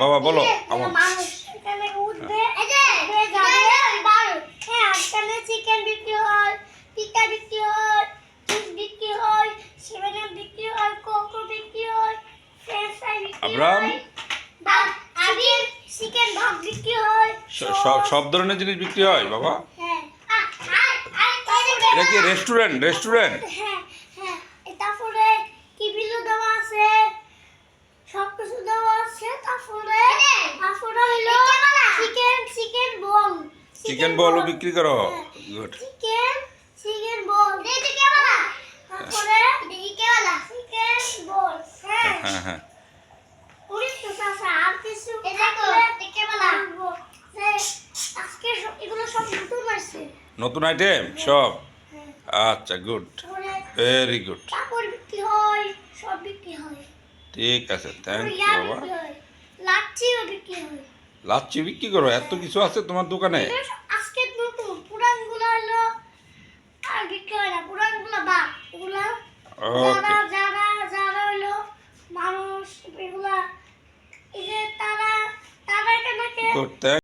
বাবা বলো। আমার যাবে। হ্যাঁ চিকেন বিক্রি হয় পিঠা বিক্রি হয় বিক্রি হয় সেভেন বিক্রি হয় কোকো বিক্রি হয় ফ্রেঞ্চ ফ্রাই বিক্রি হয়। চিকেন ভাত বিক্রি হয় সব সব ধরনের জিনিস বিক্রি হয় বাবা। হ্যাঁ। এটা কি রেস্টুরেন্ট রেস্টুরেন্ট হ্যাঁ হ্যাঁ তারপরে কি বিলু দেওয়া আছে সব কিছু দেওয়া আছে তারপরে তারপরে হলো চিকেন চিকেন বল চিকেন বলও বিক্রি করো? Good chicken chicken ball? তারপরে চিকেন বল। হ্যাঁ হ্যাঁ। হ্যাঁ অনেক কিছু আর কিছু বলব। যে আজকে এগুলো সব নতুন আসছে। নতুন আইটেম সব? হ্যাঁ। আচ্ছা গুড ভেরি গুড কাপড় বিক্রি হয় সব বিক্রি হয়। ঠিক আছে থ্যাংক ইউ বাবা। লাচ্ছিও বিক্রি হয়। লাচ্ছি বিক্রি করো? এত কিছু আছে তোমার দোকানে? ওকে যারা যারা হলো মানুষ এগুলা এই যে তারা তারা কেন